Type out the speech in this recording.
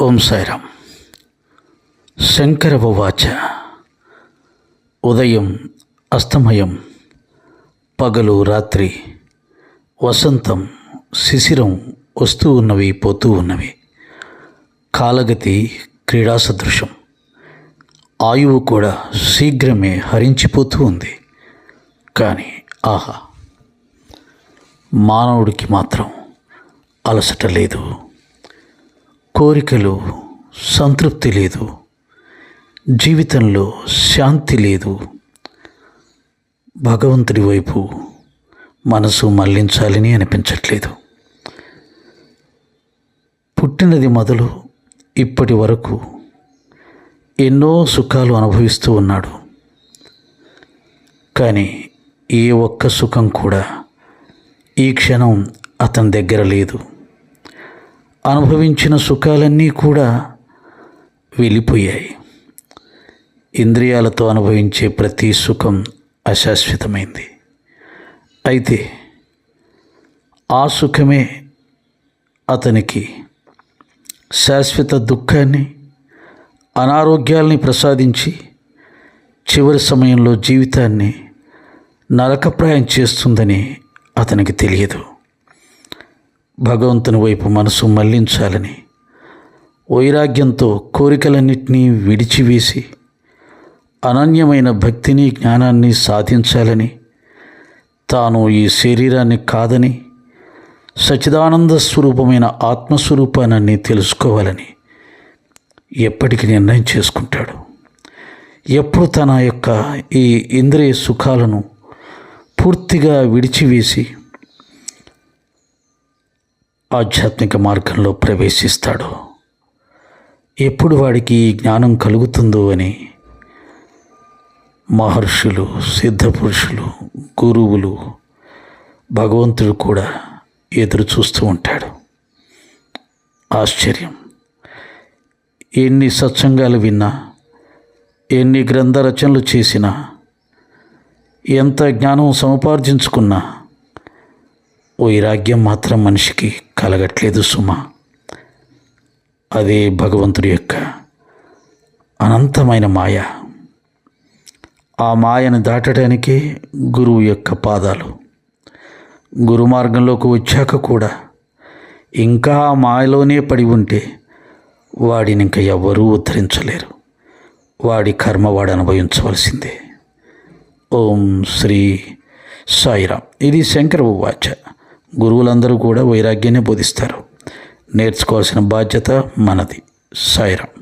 ఓం సాయిరామ్. శంకరవాచ ఉదయం అస్తమయం పగలు రాత్రి వసంతం శిశిరం వస్తూ ఉన్నవి పోతూ ఉన్నవి. కాలగతి క్రీడా సదృశం. ఆయువు కూడా శీఘ్రమే హరించిపోతూ ఉంది. కానీ ఆహా! మానవుడికి మాత్రం అలసట లేదు. కోరికలు సంతృప్తి లేదు. జీవితంలో శాంతి లేదు. భగవంతుడి వైపు మనసు మళ్ళించాలని అనిపించట్లేదు. పుట్టినది మొదలు ఇప్పటి వరకు ఎన్నో సుఖాలు అనుభవిస్తూ ఉన్నాడు. కానీ ఏ ఒక్క సుఖం కూడా ఈ క్షణం అతని దగ్గర లేదు. అనుభవించిన సుఖాలన్నీ కూడా వెళ్ళిపోయాయి. ఇంద్రియాలతో అనుభవించే ప్రతి సుఖం అశాశ్వతమైంది. అయితే ఆ సుఖమే అతనికి శాశ్వత దుఃఖాన్ని అనారోగ్యాల్ని ప్రసాదించి చివరి సమయంలో జీవితాన్ని నరకప్రాయం చేస్తుందని అతనికి తెలియదు. భగవంతుని వైపు మనసు మళ్ళించాలని వైరాగ్యంతో కోరికలన్నింటినీ విడిచివేసి అనన్యమైన భక్తిని జ్ఞానాన్ని సాధించాలని తాను ఈ శరీరాన్ని కాదని సచిదానంద స్వరూపమైన ఆత్మస్వరూపాన్ని తెలుసుకోవాలని ఎప్పటికి నిర్ణయం చేసుకుంటాడు. ఎప్పుడు తన యొక్క ఈ ఇంద్రియ సుఖాలను పూర్తిగా విడిచివేసి ఆధ్యాత్మిక మార్గంలో ప్రవేశిస్తాడో. ఎప్పుడు వాడికి ఈ జ్ఞానం కలుగుతుందో అని మహర్షులు సిద్ధపురుషులు గురువులు భగవంతుడు కూడా ఎదురు చూస్తూ ఉంటాడు. ఆశ్చర్యం. ఎన్ని సత్సంగాలు విన్నా ఎన్ని గ్రంథ రచనలు చేసినా ఎంత జ్ఞానం సముపార్జించుకున్నా వైరాగ్యం మాత్రం మనిషికి కలగట్లేదు సుమ. అదే భగవంతుడి యొక్క అనంతమైన మాయ. ఆ మాయను దాటడానికే గురువు యొక్క పాదాలు. గురు మార్గంలోకి వచ్చాక కూడా ఇంకా ఆ మాయలోనే పడి ఉంటే వాడిని ఇంకా ఎవ్వరూ ఉద్ధరించలేరు. వాడి కర్మ వాడు అనుభవించవలసిందే. ఓం శ్రీ సాయిరామ్. ఇది శంకర వాచ గురువులందరూ కూడా వైరాగ్యాన్ని బోధిస్తారు. నేర్చుకోవాల్సిన బాధ్యత మనది. సాయిరామ్.